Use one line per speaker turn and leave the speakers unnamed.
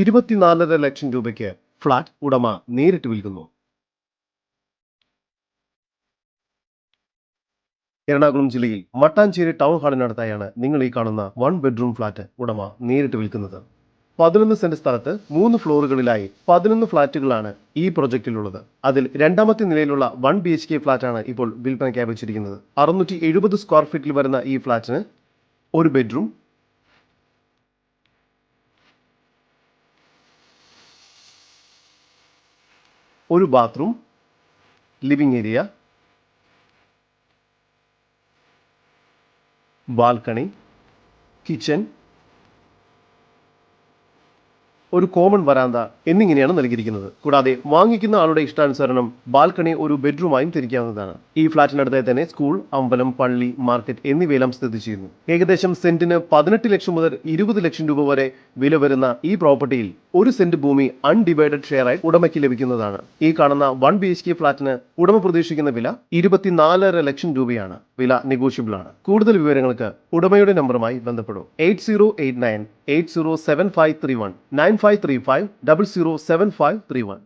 ഇരുപത്തിനാലര ലക്ഷം രൂപയ്ക്ക് ഫ്ളാറ്റ് ഉടമ നേരിട്ട് വിൽക്കുന്നു. എറണാകുളം ജില്ലയിൽ മട്ടാഞ്ചേരി ടൗൺ ഹാളിനടുത്തായാണ് നിങ്ങൾ ഈ കാണുന്ന വൺ ബെഡ്റൂം ഫ്ളാറ്റ് ഉടമ നേരിട്ട് വിൽക്കുന്നത്. പതിനൊന്ന് സെന്റ് സ്ഥലത്ത് മൂന്ന് ഫ്ലോറുകളിലായി പതിനൊന്ന് ഫ്ളാറ്റുകളാണ് ഈ പ്രൊജക്റ്റിലുള്ളത്. അതിൽ രണ്ടാമത്തെ നിലയിലുള്ള വൺ ബി എച്ച് കെ ഫ്ളാറ്റാണ് ഇപ്പോൾ വിൽപ്പന വെച്ചിരിക്കുന്നത്. അറുന്നൂറ്റി എഴുപത് സ്ക്വയർ ഫീറ്റിൽ വരുന്ന ഈ ഫ്ളാറ്റിന് ഒരു ബെഡ്റൂം ഒരു bathroom living area balcony kitchen ഒരു കോമൺ വരാന്ത എന്നിങ്ങനെയാണ് നൽകിയിരിക്കുന്നത്. കൂടാതെ വാങ്ങിക്കുന്ന ആളുടെ ഇഷ്ടാനുസരണം ബാൽക്കണി ഒരു ബെഡ്റൂമായും തിരിക്കാവുന്നതാണ്. ഈ ഫ്ളാറ്റിനടുത്തായി തന്നെ സ്കൂൾ അമ്പലം പള്ളി മാർക്കറ്റ് എന്നിവയെല്ലാം സ്ഥിതി ചെയ്യുന്നു. ഏകദേശം സെന്റിന് പതിനെട്ട് ലക്ഷം മുതൽ ഇരുപത് ലക്ഷം രൂപ വരെ വില വരുന്ന ഈ പ്രോപ്പർട്ടിയിൽ ഒരു സെന്റ് ഭൂമി അൺഡിവൈഡഡ് ഷെയറായി ഉടമയ്ക്ക് ലഭിക്കുന്നതാണ്. ഈ കാണുന്ന വൺ ബി എച്ച് കെ ഫ്ളാറ്റിന് ഉടമ പ്രതീക്ഷിക്കുന്ന വില ഇരുപത്തിനാലര ലക്ഷം രൂപയാണ്. വില നെഗോഷ്യബിൾ ആണ് കൂടുതൽ വിവരങ്ങൾക്ക് ഉടമയുടെ നമ്പറുമായി ബന്ധപ്പെടും. Eight zero eight nine eight zero seven five three one nine five three five double zero seven five three one